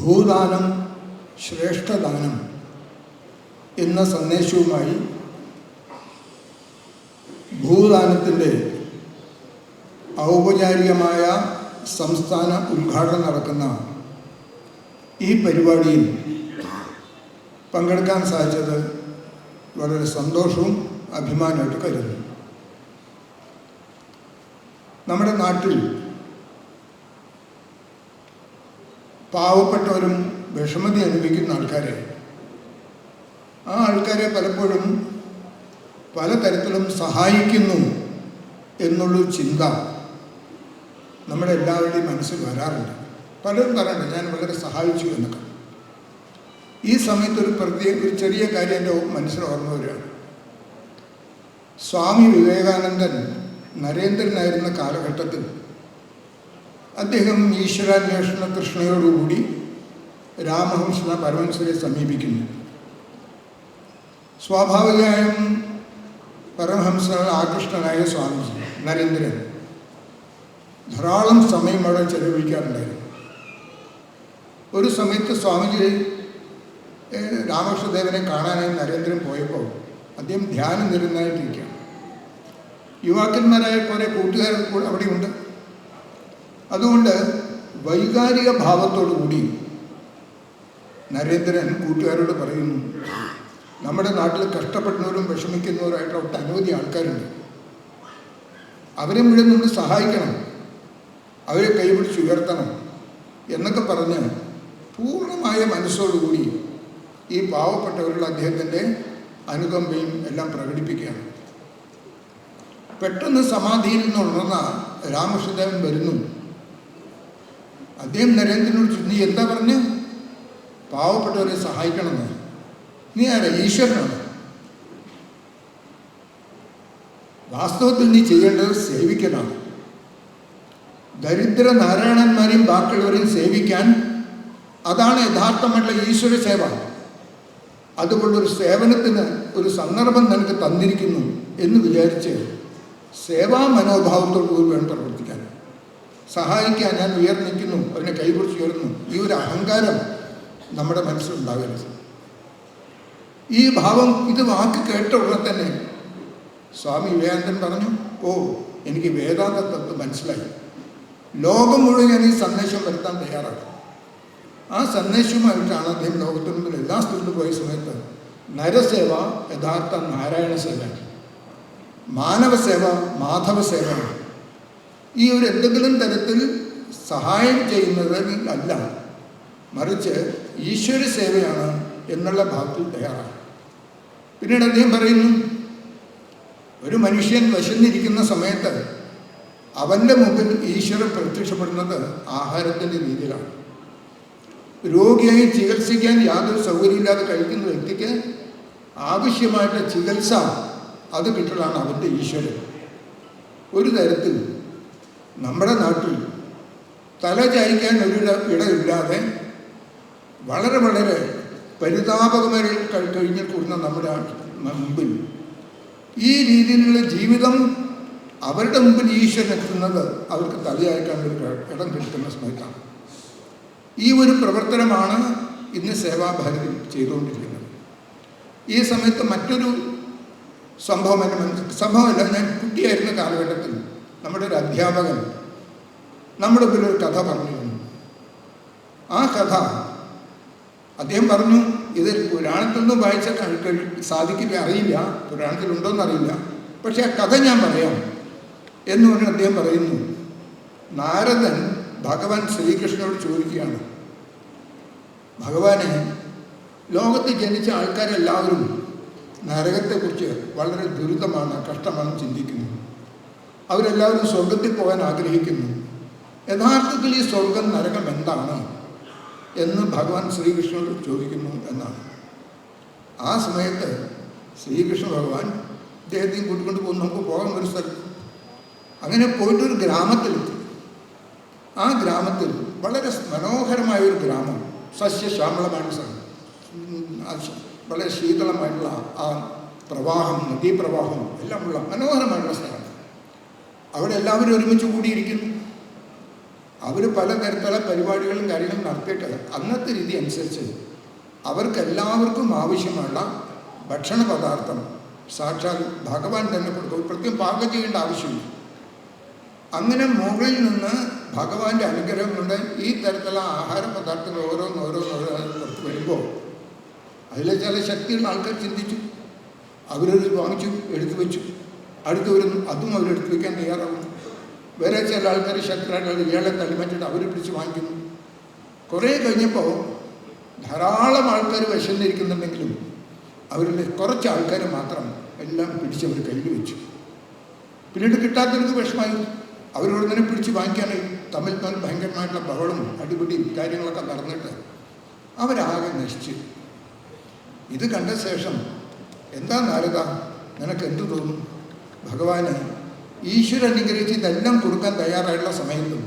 ഭൂദാനം ശ്രേഷ്ഠദാനം എന്ന സന്ദേശവുമായി ഭൂദാനത്തിന്റെ ഔപചാരികമായ സംസ്ഥാന ഉദ്ഘാടനം നടക്കുന്ന ഈ പരിപാടിയിൽ പങ്കെടുക്കാൻ സാധിച്ചത് വളരെ സന്തോഷവും അഭിമാനമായിട്ട് കരുതുന്നു. നമ്മുടെ നാട്ടിൽ പാവപ്പെട്ടവരും വിഷമതി അനുഭവിക്കുന്ന ആൾക്കാരെ. ആ ആൾക്കാരെ പലപ്പോഴും പലതരത്തിലും സഹായിക്കുന്നു എന്നുള്ള ചിന്ത നമ്മുടെ എല്ലാവരുടെയും മനസ്സിൽ വരാറുണ്ട്. പലരും പറയാറുണ്ട് ഞാൻ വളരെ സഹായിച്ചു എന്നൊക്കെ. ഈ സമയത്ത് ഒരു പ്രത്യേക ഒരു ചെറിയ കാര്യം എന്റെ മനസ്സിൽ ഓർമ്മ വരികയാണ്. സ്വാമി വിവേകാനന്ദൻ നരേന്ദ്രനായിരുന്ന കാലഘട്ടത്തിൽ അദ്ദേഹം ഈശ്വരാന്വേഷണ തൃഷ്ണയോടുകൂടി രാമഹംസ പരമഹംസരെ സമീപിക്കുന്നു. സ്വാഭാവികമായും പരമഹംസ ആകൃഷ്ടനായ സ്വാമിജി നരേന്ദ്രൻ. ധാരാളം സമയം അവിടെ ചെലവഴിക്കാറുണ്ടായിരുന്നു. ഒരു സമയത്ത് സ്വാമിജി രാമകൃഷ്ണദേവനെ കാണാനായി നരേന്ദ്രൻ പോയപ്പോൾ അദ്ദേഹം ധ്യാനം നിരുന്നതായിട്ടിരിക്കുകയാണ് യുവാക്കന്മാരായ കുറേ കൂട്ടുകാർ അവിടെ അവിടെയുണ്ട് അതുകൊണ്ട് വൈകാരിക ഭാവത്തോടുകൂടി നരേന്ദ്രൻ കൂട്ടുകാരോട് പറയുന്നു നമ്മുടെ നാട്ടിൽ കഷ്ടപ്പെടുന്നവരും വിഷമിക്കുന്നവരായിട്ട് ഒട്ട് അനവധി ആൾക്കാരുണ്ട്. അവരെ മുഴുവൻ നമ്മൾ സഹായിക്കണം. അവരെ കൈപിടിച്ച് ഉയർത്തണം. എന്നൊക്കെ പറഞ്ഞ് പൂർണമായ മനസ്സോടുകൂടി ഈ പാവപ്പെട്ടവരുടെ അദ്ദേഹത്തിന്റെ അനുകമ്പയും എല്ലാം പ്രകടിപ്പിക്കുകയാണ്. പെട്ടെന്ന് സമാധിയിൽ നിന്ന് ഉണർന്ന രാമകൃഷ്ണദേവൻ വരുന്നു. അദ്ദേഹം നരേന്ദ്രനോട് ചോദിച്ചു, നീ എന്താ പറഞ്ഞു? പാവപ്പെട്ടവരെ സഹായിക്കണമെന്ന്. നീ ആരാ? ഈശ്വരനാണ്? വാസ്തവത്തിൽ നീ ചെയ്യേണ്ടത് സേവിക്കലാണ്. ദരിദ്ര നാരായണന്മാരെയും ബാക്കിയുള്ളവരെയും സേവിക്കാൻ അതാണ് യഥാർത്ഥമായിട്ടുള്ള ഈശ്വര സേവ. അതുകൊണ്ടൊരു സേവനത്തിന് ഒരു സന്ദർഭം നിനക്ക് തന്നിരിക്കുന്നു എന്ന് വിചാരിച്ച് സേവാ മനോഭാവത്തോടു കൂടി വേണം പ്രവർത്തിക്കാൻ. സഹായിക്കാൻ ഞാൻ ഉയർന്നിക്കുന്നു അതിനെ കൈപിടിച്ച് ഉയർന്നു. ഈ ഒരു അഹങ്കാരം നമ്മുടെ മനസ്സിലുണ്ടാകരുത്. ഈ ഭാവം ഇത് വാക്ക് കേട്ട ഉടനെ തന്നെ സ്വാമി വിവേകാനന്ദൻ പറഞ്ഞു ഓ എനിക്ക് വേദാന്ത തത്വം മനസ്സിലായി. ലോകം മുഴുവൻ ഞാൻ ഈ സന്ദേശം വരുത്താൻ തയ്യാറാണ്. ആ സന്ദേശവുമായിട്ടാണ് അദ്ദേഹം ലോകത്തിന് മുമ്പിൽ എല്ലാ സ്ഥലത്തും പോയ സമയത്ത് നരസേവ യഥാർത്ഥ നാരായണ സേവ. മാനവസേവ മാധവ സേവ ഈ ഒരു എന്തെങ്കിലും തരത്തിൽ സഹായം ചെയ്യുന്നതിൽ അല്ല. മറിച്ച് ഈശ്വര സേവയാണ് എന്നുള്ള ഭാഗത്തിൽ തയ്യാറാണ്. പിന്നീട് അദ്ദേഹം പറയുന്നു ഒരു മനുഷ്യൻ വശന്നിരിക്കുന്ന സമയത്ത് അവന്റെ മുമ്പിൽ ഈശ്വരൻ പ്രത്യക്ഷപ്പെടുന്നത് ആഹാരത്തിന്റെ രീതിയിലാണ്. രോഗിയായി ചികിത്സിക്കാൻ യാതൊരു സൗകര്യമില്ലാതെ കഴിക്കുന്ന വ്യക്തിക്ക് ആവശ്യമായിട്ട് ചികിത്സ അത് കിട്ടലാണ് അവന്റെ ഈശ്വരൻ. ഒരു തരത്തിൽ നമ്മുടെ നാട്ടിൽ തല ചായ്ക്കാൻ ഒരു ഇട- ഇടമില്ലാതെ വളരെ വളരെ പരിതാപകമായി കഴി- കഴിഞ്ഞ് കൂടുന്ന നമ്മുടെ മുമ്പിൽ ഈ രീതിയിലുള്ള ജീവിതം അവരുടെ മുമ്പിൽ ഈശ്വരൻ എത്തുന്നത് അവർക്ക് തലയായിക്കാൻ ഒരു ഇടം കിട്ടുന്ന സമയത്താണ്. ഈ ഒരു പ്രവർത്തനമാണ് ഇന്ന് സേവാഭാരതി ചെയ്തുകൊണ്ടിരിക്കുന്നത്. ഈ സമയത്ത് മറ്റൊരു സംഭവം എന്നെ മനസ്സിൽ സംഭവമല്ല ഞാൻ കുട്ടിയായിരുന്ന കാലഘട്ടത്തിൽ നമ്മുടെ ഒരു അധ്യാപകൻ നമ്മുടെ മുമ്പിൽ ഒരു കഥ പറഞ്ഞു ആ കഥ അദ്ദേഹം പറഞ്ഞു ഇത് പുരാണത്തിൽ നിന്നും വായിച്ച സാധിക്കില്ല അറിയില്ല. പുരാണത്തിലുണ്ടോയെന്ന് അറിയില്ല. പക്ഷെ ആ കഥ ഞാൻ പറയാം എന്ന് പറഞ്ഞ് അദ്ദേഹം പറയുന്നു നാരദൻ ഭഗവാൻ ശ്രീകൃഷ്ണനോട് ചോദിക്കുകയാണ് ഭഗവാനെ ലോകത്ത് ജനിച്ച ആൾക്കാരെല്ലാവരും നരകത്തെക്കുറിച്ച് വളരെ ദുരിതമാണ് കഷ്ടമാണ് ചിന്തിക്കുന്നു അവരെല്ലാവരും സ്വർഗത്തിൽ പോകാൻ ആഗ്രഹിക്കുന്നു. യഥാർത്ഥത്തിൽ ഈ സ്വർഗം നരകം എന്താണ് എന്ന് ഭഗവാൻ ശ്രീകൃഷ്ണനോട് ചോദിക്കുന്നു എന്നാണ്. ആ സമയത്ത് ശ്രീകൃഷ്ണ ഭഗവാൻ അദ്ദേഹത്തെയും കൂട്ടിക്കൊണ്ട് പോകുന്നു. നമുക്ക് പോകാൻ ഒരു സ്ഥലത്ത് അങ്ങനെ പോയിട്ടൊരു ഗ്രാമത്തിലെത്തി. ആ ഗ്രാമത്തിൽ വളരെ മനോഹരമായ ഒരു ഗ്രാമം സസ്യശ്യാമളമായ സ്ഥലം വളരെ ശീതളമായിട്ടുള്ള ആ പ്രവാഹം നദീപ്രവാഹം എല്ലാമുള്ള മനോഹരമായിട്ടുള്ള സ്ഥലം. അവിടെ എല്ലാവരും ഒരുമിച്ച് കൂടിയിരിക്കുന്നു. അവർ പലതരത്തിലുള്ള പരിപാടികളും കാര്യങ്ങളും നടത്തിയിട്ട് അന്നത്തെ രീതി അനുസരിച്ച് അവർക്കെല്ലാവർക്കും ആവശ്യമുള്ള ഭക്ഷണ പദാർത്ഥം സാക്ഷാൽ ഭഗവാൻ തന്നെ കൊടുക്കും. പ്രത്യേകം പാകം ചെയ്യേണ്ട ആവശ്യമില്ല. അങ്ങനെ മുകളിൽ നിന്ന് ഭഗവാന്റെ അനുഗ്രഹം കൊണ്ട് ഈ തരത്തിലുള്ള ആഹാര പദാർത്ഥങ്ങൾ ഓരോന്ന് ഓരോന്ന് പുറത്ത് വരുമ്പോൾ അതിലെ ചില ശക്തിയുള്ള ആൾക്കാർ ചിന്തിച്ചു. അവരത് വാങ്ങിച്ചു എടുത്തു വെച്ചു. അടുത്ത് വരുന്നു അതും അവരെടുത്ത് വയ്ക്കാൻ തയ്യാറാകുന്നു. വേറെ ചില ആൾക്കാർ ശക്തരായിട്ട് ഇയാളെ തള്ളിമാറ്റിട്ട് അവർ പിടിച്ച് വാങ്ങിക്കുന്നു. കുറേ കഴിഞ്ഞപ്പോൾ ധാരാളം ആൾക്കാർ വിശന്നിരിക്കുന്നുണ്ടെങ്കിലും അവരിൽ കുറച്ച് ആൾക്കാർ മാത്രം എല്ലാം പിടിച്ച് അവർ കയ്യിൽ വെച്ചു. പിന്നീട് കിട്ടാത്തവർക്ക് വിഷമായി. അവരോട് തന്നെ പിടിച്ച് വാങ്ങിക്കാനായി. തമ്മിൽ തമ്മിൽ ഭയങ്കരമായിട്ടുള്ള ബഹളും അടിപിടിയും കാര്യങ്ങളൊക്കെ നടന്നിട്ട് അവരാകെ നശിച്ചു. ഇത് കണ്ട ശേഷം എന്താ നാരദ? നിനക്ക് എന്ത് തോന്നും? ഭഗവാന് ഈശ്വരൻ അനുഗ്രഹിച്ച് ഇതെല്ലാം കൊടുക്കാൻ തയ്യാറായിട്ടുള്ള സമയത്തും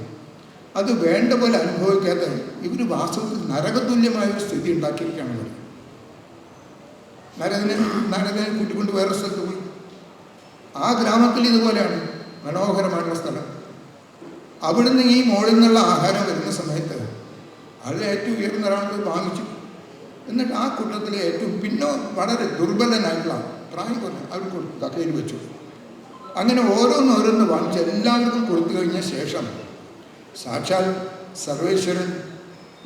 അത് വേണ്ട പോലെ അനുഭവിക്കാതെ ഇവർ വാസ്തവത്തിൽ നരകതുല്യമായ ഒരു സ്ഥിതി ഉണ്ടാക്കിയിരിക്കുകയാണ് നരകനെ നരകനെ കൂട്ടിക്കൊണ്ട് വേറെ സ്ഥലത്ത് പോയി. ആ ഗ്രാമത്തിൽ ഇതുപോലെയാണ് മനോഹരമായിട്ടുള്ള സ്ഥലം. അവിടുന്ന് ഈ മുകളിൽ നിന്നുള്ള ആഹാരം വരുന്ന സമയത്ത് അതിൽ ഏറ്റവും ഉയർന്ന ഒരാൾക്ക് വാങ്ങിച്ചു. എന്നിട്ട് ആ കൂട്ടത്തിലെ ഏറ്റവും പിന്നോ വളരെ ദുർബലനായിട്ടുള്ള പ്രായം കുറഞ്ഞ അവർ കൊടുത്തു കയ്യിൽ വെച്ചു. അങ്ങനെ ഓരോന്ന് ഓരോന്ന് വാങ്ങിച്ച് എല്ലാവർക്കും കൊടുത്തു കഴിഞ്ഞ ശേഷം സാക്ഷാൽ സർവേശ്വരൻ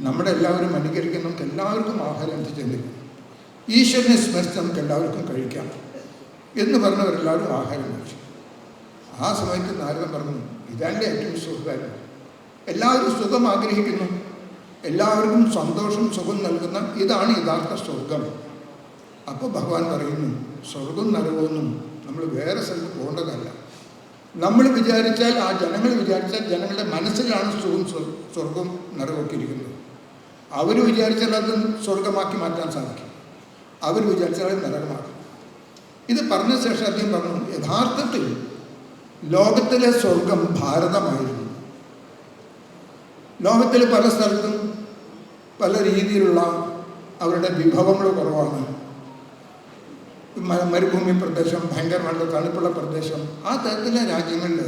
നമ്മുടെ എല്ലാവരും അനുകരിക്കുന്ന നമുക്ക് എല്ലാവർക്കും ആഹാരം എത്തിച്ചെന്നിരിക്കും ഈശ്വരനെ സ്മരിച്ച് നമുക്ക് എല്ലാവർക്കും കഴിക്കാം എന്ന് പറഞ്ഞവരെല്ലാവരും ആഹാരം കഴിച്ചു. ആ സമയത്ത് നാരദൻ പറഞ്ഞു ഇതല്ലേ ഏറ്റവും സുഖകാര്യം. എല്ലാവരും സുഖം ആഗ്രഹിക്കുന്നു. എല്ലാവർക്കും സന്തോഷം സുഖം നൽകുന്ന ഇതാണ് യഥാർത്ഥ സ്വർഗം അപ്പോൾ ഭഗവാൻ പറയുന്നു സ്വർഗം നരകമൊന്നും നമ്മൾ വേറെ സ്ഥലത്ത് പോകേണ്ടതല്ല. നമ്മൾ വിചാരിച്ചാൽ ആ ജനങ്ങൾ വിചാരിച്ചാൽ ജനങ്ങളുടെ മനസ്സിലാണ് സുഖം സ്വ- സ്വർഗം നിറവൊക്കിയിരിക്കുന്നത് അവർ വിചാരിച്ചാൽ അത് സ്വർഗമാക്കി മാറ്റാൻ സാധിക്കും. അവർ വിചാരിച്ചാൽ അത് നരകമാക്കും. ഇത് പറഞ്ഞ ശേഷം അദ്ദേഹം പറഞ്ഞു യഥാർത്ഥത്തിൽ ലോകത്തിലെ സ്വർഗം ഭാരതമായിരുന്നു. ലോകത്തിലെ പല സ്ഥലത്തും പല രീതിയിലുള്ള അവരുടെ വിഭവങ്ങൾ കുറവാണ്. മരുഭൂമി പ്രദേശം ഭയങ്കരമായിട്ടുള്ള തണുപ്പുള്ള പ്രദേശം ആ തരത്തിലെ രാജ്യങ്ങളിൽ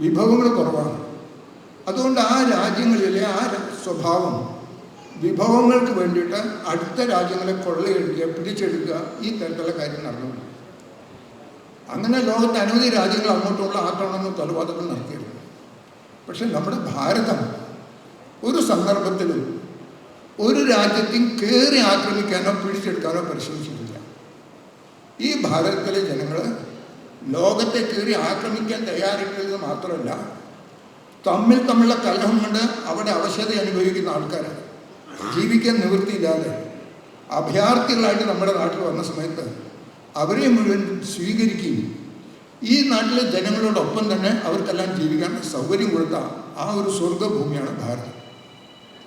വിഭവങ്ങൾ കുറവാണ്. അതുകൊണ്ട് ആ രാജ്യങ്ങളിലെ ആ സ്വഭാവം വിഭവങ്ങൾക്ക് വേണ്ടിയിട്ട് അടുത്ത രാജ്യങ്ങളെ കൊള്ളയെടുക്കുക പിടിച്ചെടുക്കുക ഈ തരത്തിലുള്ള കാര്യം നടന്നു അങ്ങനെ ലോകത്തെ അനവധി രാജ്യങ്ങൾ അങ്ങോട്ടുള്ള ആക്രമണങ്ങൾ കൊലപാതകങ്ങൾ നടത്തിയിരുന്നു. പക്ഷെ നമ്മുടെ ഭാരതം ഒരു സന്ദർഭത്തിലും ഒരു രാജ്യത്തെയും കയറി ആക്രമിക്കാനോ പിടിച്ചെടുക്കാനോ പരിശ്രമിച്ചിട്ടില്ല ഈ ഭാരതത്തിലെ ജനങ്ങൾ ലോകത്തെ കയറി ആക്രമിക്കാൻ തയ്യാറെടുക്കുന്നത് മാത്രമല്ല തമ്മിൽ തമ്മിലുള്ള കലഹം കൊണ്ട് അവിടെ അവശത അനുഭവിക്കുന്ന ആൾക്കാരാണ്. ജീവിക്കാൻ നിവൃത്തിയില്ലാതെ അഭയാർത്ഥികളായിട്ട് നമ്മുടെ നാട്ടിൽ വന്ന സമയത്ത് അവരെ മുഴുവൻ സ്വീകരിക്കുകയും ഈ നാട്ടിലെ ജനങ്ങളോടൊപ്പം തന്നെ അവർക്കെല്ലാം ജീവിക്കാൻ സൗകര്യം കൊടുത്ത ആ ഒരു സ്വർഗഭൂമിയാണ് ഭാരതം.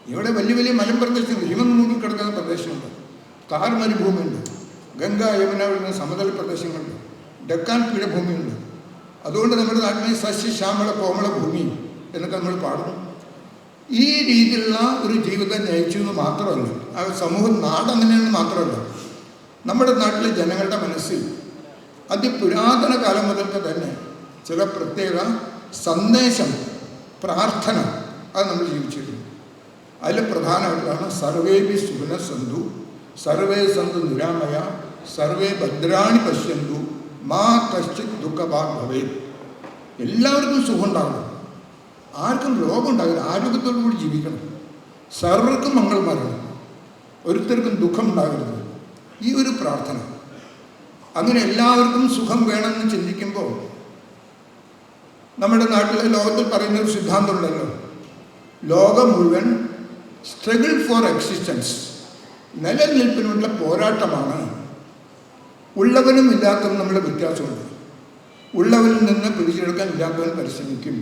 ഇവിടെ വലിയ വലിയ മലമ്പ്രദേശങ്ങൾ ഹിമം മൂടി കിടക്കുന്ന പ്രദേശമുണ്ട്. കാർ മരുഭൂമിയുണ്ട് ഗംഗ യമുന വരുന്ന സമതല പ്രദേശങ്ങളുണ്ട് ഡെക്കാൻ പീഠഭൂമിയുണ്ട്. അതുകൊണ്ട് നമ്മുടെ നാട്ടിലെ സസ്യശ്യാമള കോമള ഭൂമി എന്നൊക്കെ നമ്മൾ പാടുന്നു. ഈ രീതിയിലുള്ള ഒരു ജീവിതം നയിച്ചു എന്ന് മാത്രമല്ല ആ സമൂഹം നാടങ്ങനെയെന്ന് മാത്രമല്ല നമ്മുടെ നാട്ടിലെ ജനങ്ങളുടെ മനസ്സിൽ അതിപുരാതന കാലം മുതൽക്ക് തന്നെ ചില പ്രത്യേക സന്ദേശം പ്രാർത്ഥന അത് നമ്മൾ ജീവിച്ചിട്ടുണ്ട് അതിൽ പ്രധാനമായിട്ടാണ് സർവേബി സുഖന സന്ധു സർവേ സന്തു നിരാമയ സർവേ ഭദ്രാണി പശ്യന്തു മാ കശ്ചിത് ദുഃഖഭാഗ് ഭവേ എല്ലാവർക്കും സുഖം ഉണ്ടാകണം ആർക്കും രോഗം ഉണ്ടാകില്ല ആരോഗ്യത്തോടു കൂടി ജീവിക്കണം. സർവർക്കും മംഗളമാരണം ഒരുത്തർക്കും ദുഃഖം ഉണ്ടാകരുത് ഈ ഒരു പ്രാർത്ഥന. അങ്ങനെ എല്ലാവർക്കും സുഖം വേണമെന്ന് ചിന്തിക്കുമ്പോൾ നമ്മുടെ നാട്ടിലെ ലോകത്തിൽ പറയുന്ന ഒരു സിദ്ധാന്തമുണ്ടല്ലോ. ലോകം മുഴുവൻ സ്ട്രഗിൾ ഫോർ എക്സിസ്റ്റൻസ് നിലനിൽപ്പിനുള്ള പോരാട്ടമാണ് ഉള്ളവനും ഇല്ലാത്തവനും നമ്മുടെ വ്യത്യാസമുണ്ട്. ഉള്ളവരിൽ നിന്ന് പിടിച്ചെടുക്കാൻ ഇല്ലാത്തവൻ പരിശ്രമിക്കും.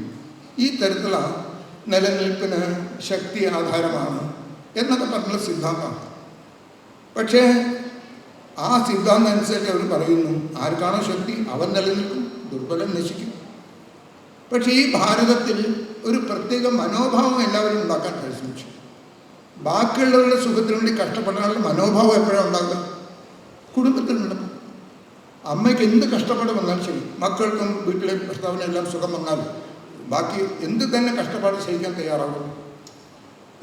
ഈ തരത്തിലുള്ള നിലനിൽപ്പിന് ശക്തി ആധാരമാണ് എന്നൊക്കെ പറഞ്ഞുള്ള സിദ്ധാന്തമാണ് പക്ഷേ ആ സിദ്ധാന്തം അനുസരിച്ച് അവർ പറയുന്നു ആർക്കാണോ ശക്തി? അവൻ നിലനിൽക്കും ദുർബലം നശിക്കും. പക്ഷേ ഈ ഭാരതത്തിൽ ഒരു പ്രത്യേക മനോഭാവം എല്ലാവരും ഉണ്ടാക്കാൻ പരിശ്രമിച്ചു. ബാക്കിയുള്ളവരുടെ സുഖത്തിനു വേണ്ടി കഷ്ടപ്പെടാനുള്ള മനോഭാവം എപ്പോഴാണ് ഉണ്ടാകുക കുടുംബത്തിലുണ്ടപ്പോൾ അമ്മയ്ക്ക് എന്ത് കഷ്ടപ്പാട് വന്നാലും ശരി. മക്കൾക്കും വീട്ടിലെ ഭർത്താവിനെല്ലാം സുഖം വന്നാൽ ബാക്കി എന്ത് തന്നെ കഷ്ടപ്പാട് സഹിക്കാൻ തയ്യാറാകും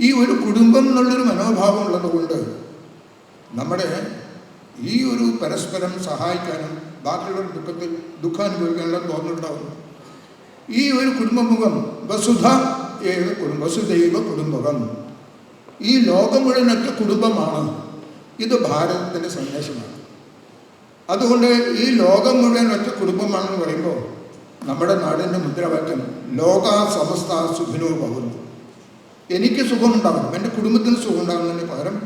ഈ ഒരു കുടുംബം എന്നുള്ളൊരു മനോഭാവം ഉള്ളതുകൊണ്ട് നമ്മുടെ ഈ ഒരു പരസ്പരം സഹായിക്കാനും ബാക്കിയുള്ള ദുഃഖത്തിൽ ദുഃഖം അനുഭവിക്കാനുള്ള തോന്നലുണ്ടാവും. ഈ ഒരു കുടുംബമുഖം വസുധ ഏക കുടുംബ വസുദൈവ കുടുംബകം. ഈ ലോകം മുഴുവനൊക്കെ കുടുംബമാണ്. ഇത് ഭാരതത്തിന്റെ സന്ദേശമാണ്. അതുകൊണ്ട് ഈ ലോകം മുഴുവൻ ഒറ്റ കുടുംബമാണെന്ന് പറയുമ്പോൾ നമ്മുടെ നാടിന്റെ മുദ്രാവാക്യം ലോക സമസ്ത സുഖിനോ ഭവന്നു എനിക്ക് സുഖമുണ്ടാകണം എന്റെ കുടുംബത്തിന് സുഖമുണ്ടാകുന്നതിന് പകരം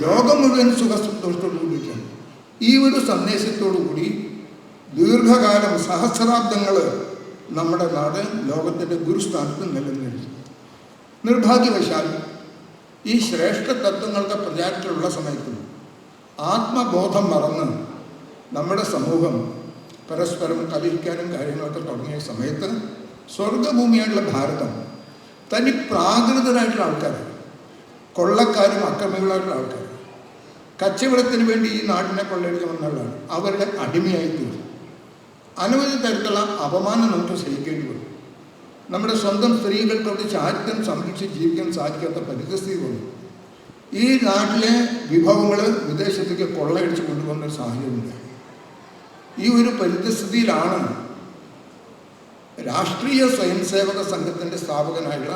ലോകം മുഴുവൻ സുഖ സന്തോഷത്തോടുകൂടിയിരിക്കണം ഈ ഒരു സന്ദേശത്തോടു കൂടി ദീർഘകാലം സഹസ്രാബ്ദങ്ങൾ നമ്മുടെ നാട് ലോകത്തിന്റെ ഗുരുസ്ഥാനത്ത് നിലനിന്നിരുന്നു നിർഭാഗ്യവശാൽ ഈ ശ്രേഷ്ഠ തത്വങ്ങളുടെ പ്രചാരത്തിലുള്ള സമയത്ത് ആത്മബോധം മറന്ന് നമ്മുടെ സമൂഹം പരസ്പരം കലഹിക്കാനും കാര്യങ്ങളൊക്കെ തുടങ്ങിയ സമയത്ത് സ്വർഗഭൂമിയായിട്ടുള്ള ഭാരതം തനി പ്രാകൃതരായിട്ടുള്ള ആൾക്കാർ കൊള്ളക്കാരും അക്രമികളായിട്ടുള്ള ആൾക്കാർ കച്ചവടത്തിന് വേണ്ടി ഈ നാടിനെ കൊള്ളയടിക്കുമെന്നുള്ളതാണ് അവരുടെ അടിമയായി തീർന്നു അനവധി തരത്തിലുള്ള അപമാനം നമുക്ക് സഹിക്കേണ്ടി വരും നമ്മുടെ സ്വന്തം സ്ത്രീകൾക്കൊക്കെ ചാരിത്രം സംരക്ഷിച്ച് ജീവിക്കാൻ സാധിക്കാത്ത പരിതസ്ഥിതി വന്നു. ഈ നാട്ടിലെ വിഭവങ്ങൾ വിദേശത്തേക്ക് കൊള്ളയടിച്ച് കൊണ്ടുപോകുന്ന ഒരു സാഹചര്യമുണ്ട് ഈ ഒരു പരിതസ്ഥിതിയിലാണ് രാഷ്ട്രീയ സ്വയംസേവക സംഘത്തിന്റെ സ്ഥാപകനായുള്ള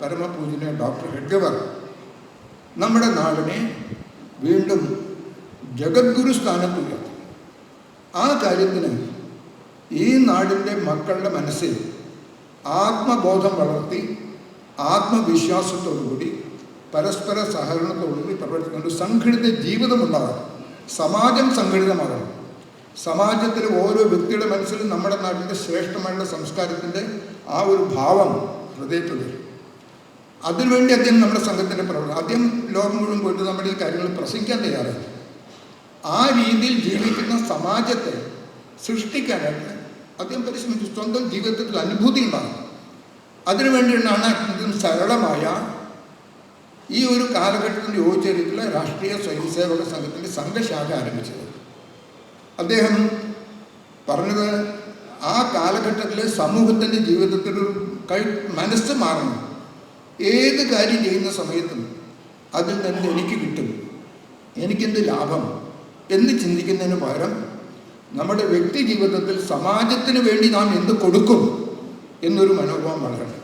പരമപൂജന ഡോക്ടർ ഹെഡ്ഗവർ നമ്മുടെ നാടിനെ വീണ്ടും ജഗദ്ഗുരു സ്ഥാനത്ത് ഉയർത്തി ആ കാര്യത്തിന് ഈ നാടിന്റെ മക്കളുടെ മനസ്സിൽ ആത്മബോധം വളർത്തി ആത്മവിശ്വാസത്തോടുകൂടി പരസ്പര സഹകരണത്തോടുകൂടി പ്രവർത്തിക്കുന്ന ഒരു സംഘടിത ജീവിതമുണ്ടാകണം. സമാജം സംഘടിതമാകണം. സമാജത്തിലെ ഓരോ വ്യക്തിയുടെ മനസ്സിലും നമ്മുടെ നാട്ടിന്റെ ശ്രേഷ്ഠമായുള്ള സംസ്കാരത്തിന്റെ ആ ഒരു ഭാവം ഹൃദയത്തിൽ വരും. അതിനുവേണ്ടി അദ്ദേഹം നമ്മുടെ സംഘത്തിന്റെ പ്രവർത്തനം ആദ്യം ലോകം മുഴുവൻ പോയിട്ട് നമ്മുടെ ഈ കാര്യങ്ങൾ പ്രസംഗിക്കാൻ തയ്യാറായി. ആ രീതിയിൽ ജീവിക്കുന്ന സമാജത്തെ സൃഷ്ടിക്കാനായിട്ട് അദ്ദേഹം പരിശ്രമിച്ചു. സ്വന്തം ജീവിതത്തിൽ അനുഭൂതി ഉണ്ടാകും അതിനുവേണ്ടിയാണ് ഇതും സരളമായ ഈ ഒരു കാലഘട്ടത്തിൽ യോജിച്ച രീതിയിലുള്ള രാഷ്ട്രീയ സ്വയംസേവക സംഘത്തിന്റെ സംഘശാഖ ആരംഭിച്ചത്. അദ്ദേഹം പറഞ്ഞത് ആ കാലഘട്ടത്തിലെ സമൂഹത്തിന്റെ ജീവിതത്തിൽ കൈ മനസ്സ് മാറണം. ഏത് കാര്യം ചെയ്യുന്ന സമയത്തും അതിൽ നിന്ന് എനിക്ക് കിട്ടും. എനിക്കെന്ത് ലാഭം എന്ന് ചിന്തിക്കുന്നതിന് പകരം നമ്മുടെ വ്യക്തി ജീവിതത്തിൽ സമാജത്തിന് വേണ്ടി നാം എന്ത് കൊടുക്കും എന്നൊരു മനോഭാവം വളരണം.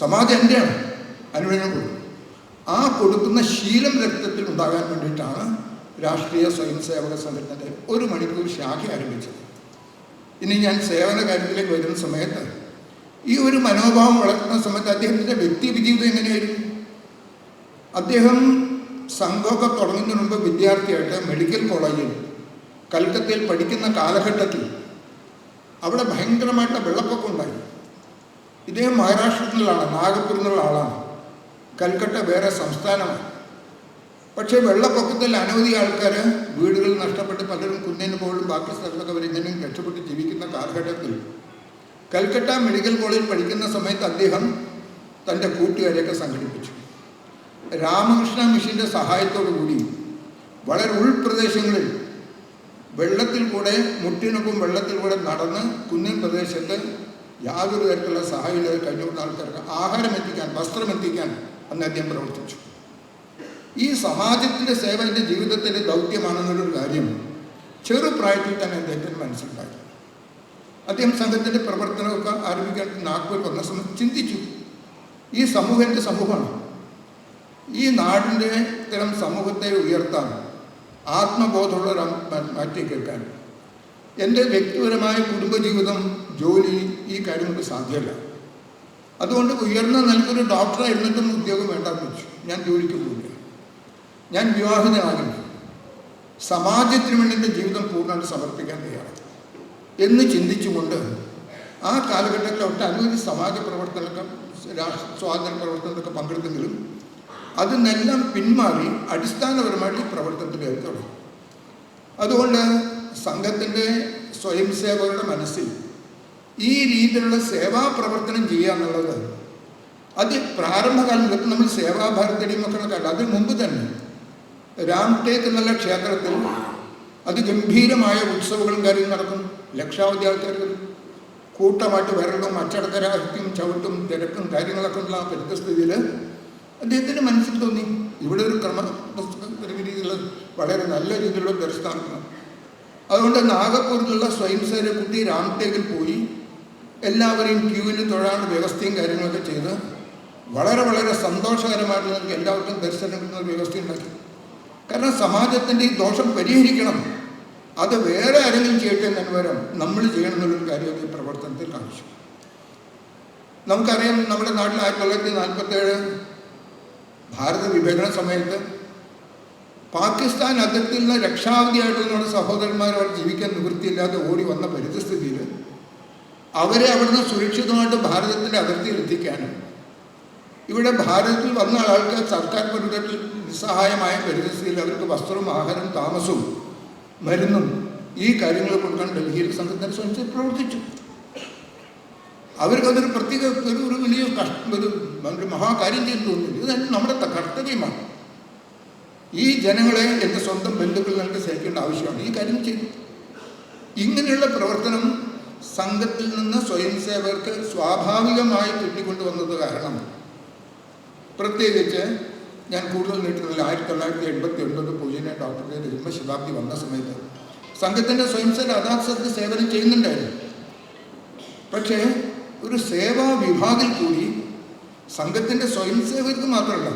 സമാജം എന്റെയാണ് അനുവേദനം ആ കൊടുക്കുന്ന ശീലം രക്തത്തിൽ ഉണ്ടാകാൻ വേണ്ടിയിട്ടാണ് രാഷ്ട്രീയ സ്വയംസേവക സംഘടനയുടെ ഒരു മണിക്കൂർ ശാഖ ആരംഭിച്ചത് ഇനി ഞാൻ സേവന കാര്യത്തിലേക്ക് വരുന്ന സമയത്ത് ഈ ഒരു മനോഭാവം വളർത്തുന്ന സമയത്ത് അദ്ദേഹത്തിന്റെ വ്യക്തി ജീവിതം എങ്ങനെയായിരുന്നു? അദ്ദേഹം സംഘമൊക്കെ തുടങ്ങുന്നതിന് മുമ്പ് വിദ്യാർത്ഥിയായിട്ട് മെഡിക്കൽ കോളേജിൽ കൽക്കത്തയിൽ പഠിക്കുന്ന കാലഘട്ടത്തിൽ അവിടെ ഭയങ്കരമായിട്ട് വെള്ളപ്പൊക്കം ഉണ്ടായി. ഇദ്ദേഹം മഹാരാഷ്ട്രത്തിലുള്ള നാഗപ്പൂരിൽ നിന്നുള്ള ആളാണ്. കൽക്കട്ട വേറെ സംസ്ഥാനമാണ്. പക്ഷേ വെള്ളപ്പൊക്കത്തിൽ അനവധി ആൾക്കാർ വീടുകൾ നഷ്ടപ്പെട്ട് പലരും കുന്നിന് പോലും ബാക്കി സ്ഥലത്തൊക്കെ വരുന്നതിനും രക്ഷപ്പെട്ട് ജീവിക്കുന്ന കാലഘട്ടത്തിൽ. കൽക്കട്ട മെഡിക്കൽ കോളേജിൽ പഠിക്കുന്ന സമയത്ത് അദ്ദേഹം തന്റെ കൂട്ടുകാരെയൊക്കെ സംഘടിപ്പിച്ചു. രാമകൃഷ്ണ മിഷന്റെ സഹായത്തോടു കൂടി വളരെ ഉൾപ്രദേശങ്ങളിൽ വെള്ളത്തിൽ കൂടെ മുട്ടിനൊപ്പം വെള്ളത്തിൽ കൂടെ നടന്ന് കുന്നിൻ പ്രദേശത്ത് യാതൊരു തരത്തിലുള്ള സഹായമില്ലാതെ കഴിഞ്ഞുകൊണ്ട ആൾക്കാർക്ക് ആഹാരം എത്തിക്കാൻ വസ്ത്രം എത്തിക്കാൻ അന്ന് അദ്ദേഹം പ്രവർത്തിച്ചു. ഈ സമാജത്തിന്റെ സേവ എന്റെ ജീവിതത്തിന്റെ ദൗത്യമാണെന്നൊരു കാര്യം ചെറുപ്രായത്തിൽ തന്നെ അദ്ദേഹത്തിന് മനസ്സിലായി അദ്ദേഹം സംഘത്തിന്റെ പ്രവർത്തനമൊക്കെ ആരംഭിക്കാൻ നാഗ്പൂർ വന്ന സമയത്ത് ചിന്തിച്ചു. ഈ സമൂഹം എന്റെ സമൂഹമാണ്? ഈ നാടിന്റെ ഇത്തരം സമൂഹത്തെ ഉയർത്താൻ ആത്മബോധമുള്ള മാറ്റി കേൾക്കാൻ എന്റെ വ്യക്തിപരമായ കുടുംബജീവിതം ജോലി ഈ കാര്യങ്ങൾക്ക് സാധ്യമല്ല. അതുകൊണ്ട് ഉയർന്ന ഡോക്ടറെ എന്നിട്ടും ഉദ്യോഗം വേണ്ടാന്ന് വെച്ചു. ഞാൻ ജോലിക്ക് പോയില്ല ഞാൻ വിവാഹിതനാകുന്നു. സമാജത്തിന് വേണ്ടി എന്റെ ജീവിതം പൂർണമായിട്ട് സമർപ്പിക്കാൻ തയ്യാറാണ്. എന്ന് ചിന്തിച്ചുകൊണ്ട് ആ കാലഘട്ടത്തിൽ ഒട്ടനവധി സമാജ പ്രവർത്തനങ്ങൾക്ക് രാഷ്ട്ര സ്വാതന്ത്ര്യ പ്രവർത്തനത്തിലൊക്കെ പങ്കെടുത്തെങ്കിലും അതിൽ നിന്നെല്ലാം പിന്മാറി അടിസ്ഥാനപരമായിട്ട് ഈ പ്രവർത്തനത്തിൽ ഏർപ്പെടും അതുകൊണ്ട് സംഘത്തിന്റെ സ്വയം സേവകരുടെ മനസ്സിൽ ഈ രീതിയിലുള്ള സേവാ പ്രവർത്തനം ചെയ്യുക എന്നുള്ളത് അത് പ്രാരംഭകാലം നമ്മൾ സേവാഭാരതയുടെയും ഒക്കെ കണ്ടു. അതിന് മുമ്പ് തന്നെ രാംടേക്ക് എന്നുള്ള ക്ഷേത്രത്തിൽ അതിഗംഭീരമായ ഉത്സവങ്ങളും കാര്യങ്ങളും നടക്കുന്നു. ലക്ഷാവധി ആൾക്കാർ കൂട്ടമായിട്ട് വിരലും അച്ചടക്കരാഹിത്യം ചവിട്ടും തിരക്കും കാര്യങ്ങളൊക്കെ ഉള്ള ആ പരിസ്ഥിതിയിൽ അദ്ദേഹത്തിന്റെ മനസ്സിൽ തോന്നി. ഇവിടെ ഒരു ക്രമ രീതിയിലുള്ള വളരെ നല്ല രീതിയിലുള്ള ദർശനം അതുകൊണ്ട് നാഗപ്പൂരിലുള്ള സ്വയം സേന കുട്ടി രാംടേക്കിൽ പോയി. എല്ലാവരെയും ക്യൂവിൽ തൊഴാനുള്ള വ്യവസ്ഥയും കാര്യങ്ങളൊക്കെ ചെയ്ത് വളരെ വളരെ സന്തോഷകരമായിട്ട് നമുക്ക് എല്ലാവർക്കും ദർശനം കിട്ടുന്ന ഒരു വ്യവസ്ഥ ഉണ്ടാക്കി കാരണം സമാജത്തിന്റെ ഈ ദോഷം പരിഹരിക്കണം. അത് വേറെ ആരെങ്കിലും ചെയ്യട്ടെ എന്നതിന് നമ്മൾ ചെയ്യണം എന്നുള്ളൊരു കാര്യം ഈ പ്രവർത്തനത്തിൽ ആവശ്യം നമുക്കറിയാം നമ്മുടെ നാട്ടിൽ ആയിരത്തി തൊള്ളായിരത്തി നാൽപ്പത്തേഴ് ഭാരത വിഭജന സമയത്ത് പാകിസ്ഥാൻ അതിർത്തിയിൽ നിന്ന് രക്ഷാവധിയായിട്ട് നമ്മുടെ സഹോദരന്മാർ അവർ ജീവിക്കാൻ നിവൃത്തിയില്ലാതെ ഓടി വന്ന പരിതസ്ഥിതിയിൽ അവരെ അവിടുന്ന് സുരക്ഷിതമായിട്ട് ഭാരതത്തിന്റെ അതിർത്തിയിൽ എത്തിക്കാനും. ഇവിടെ ഭാരതത്തിൽ വന്ന ആൾക്ക് സർക്കാർ പരിധിയിൽ നിസ്സഹായമായ പരിതസ്ഥിതിയിൽ അവർക്ക് വസ്ത്രവും ആഹാരവും താമസവും മരുന്നും ഈ കാര്യങ്ങൾ കൊടുക്കാൻ ഡൽഹിയിൽ സംഘത്തിന് ശ്രമിച്ച് പ്രവർത്തിച്ചു. അവർക്കതൊരു പ്രത്യേക ഒരു ഒരു വലിയ കഷ്ടം ഒരു ഒരു മഹാകാര്യം ചെയ്തു തോന്നുന്നു ഇത് നമ്മുടെ കർത്തവ്യമാണ്. ഈ ജനങ്ങളെ എന്റെ സ്വന്തം ബന്ധുക്കൾ നമുക്ക് സഹിക്കേണ്ട ആവശ്യമാണ്. ഈ കാര്യം ചെയ്തു. ഇങ്ങനെയുള്ള പ്രവർത്തനം സംഘത്തിൽ നിന്ന് സ്വയം സേവകർക്ക് സ്വാഭാവികമായി കിട്ടിക്കൊണ്ടുവന്നത് കാരണം പ്രത്യേകിച്ച് ഞാൻ കൂടുതൽ നീട്ടുന്നില്ല ആയിരത്തി തൊള്ളായിരത്തി എൺപത്തി ഒൻപത് പൂജന ഡോക്ടറുടെ ജന്മശതാബ്ദി വന്ന സമയത്ത് സംഘത്തിന്റെ സ്വയംസേന യഥാർത്ഥത്തിൽ സേവനം ചെയ്യുന്നുണ്ടായിരുന്നു. പക്ഷേ ഒരു സേവാ വിഭാഗിൽ കൂടി സംഘത്തിന്റെ സ്വയം സേവകർക്ക് മാത്രമല്ല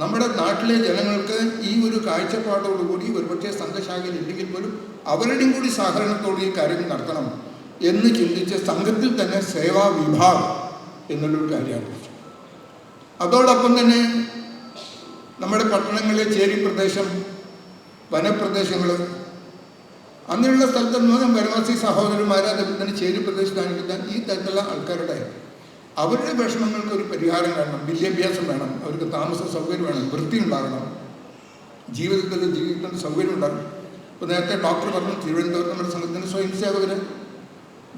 നമ്മുടെ നാട്ടിലെ ജനങ്ങൾക്ക് ഈ ഒരു കാഴ്ചപ്പാടോടുകൂടി ഒരുപക്ഷെ സംഘശാഖയിൽ ഇല്ലെങ്കിൽ പോലും അവരുടെയും കൂടി സഹകരണത്തോടെ ഈ കാര്യം നടത്തണം എന്ന് ചിന്തിച്ച് സംഘത്തിൽ തന്നെ സേവാ വിഭാഗം എന്നുള്ളൊരു കാര്യമാണ്. അതോടൊപ്പം തന്നെ നമ്മുടെ പട്ടണങ്ങളിലെ ചേരി പ്രദേശം വനപ്രദേശങ്ങൾ അങ്ങനെയുള്ള സ്ഥലത്ത് മൂലം വനവാസി സഹോദരന്മാർ അതേപോലെ തന്നെ ചേരി പ്രദേശത്താണെങ്കിൽ ഈ തരത്തിലുള്ള ആൾക്കാരുടെ അവരുടെ വിഷമങ്ങൾക്ക് ഒരു പരിഹാരം കാണണം വിദ്യാഭ്യാസം വേണം അവർക്ക് താമസ സൗകര്യം വേണം വൃത്തി ഉണ്ടാകണം ജീവിതത്തിൽ ജീവിതത്തിന് സൗകര്യം ഉണ്ടാകണം. ഇപ്പോൾ നേരത്തെ ഡോക്ടർ പറഞ്ഞു തിരുവനന്തപുരം നമ്മുടെ സംഘത്തിന് സ്വയം സേവകർ